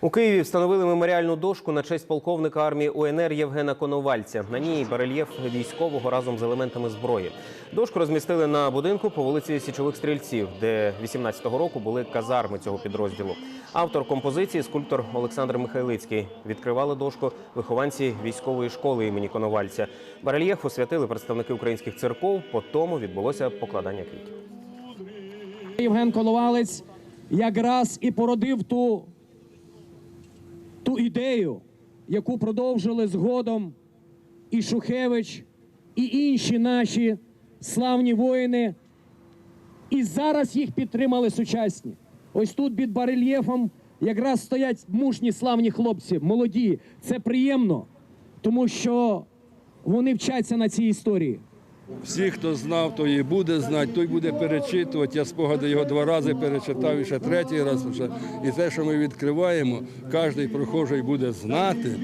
У Києві встановили меморіальну дошку на честь полковника армії УНР Євгена Коновальця. На ній барельєф військового разом з елементами зброї. Дошку розмістили на будинку по вулиці Січових Стрільців, де 18-го року були казарми цього підрозділу. Автор композиції скульптор Олександр Михайлицький. Відкривали дошку вихованці військової школи імені Коновальця. Барельєф освятили представники українських церков. По тому відбулося покладання квітів. Євген Коновалець якраз і породив ту, ту ідею, яку продовжили згодом і Шухевич, і інші наші славні воїни. І зараз їх підтримали сучасні. Ось тут під барельєфом якраз стоять мужні славні хлопці, молоді. Це приємно, тому що вони вчаться на цій історії. Всі, хто знав, той і буде знати, той буде перечитувати. Я спогади його два рази перечитав і ще третій раз. І те, що ми відкриваємо, кожен прохожий буде знати.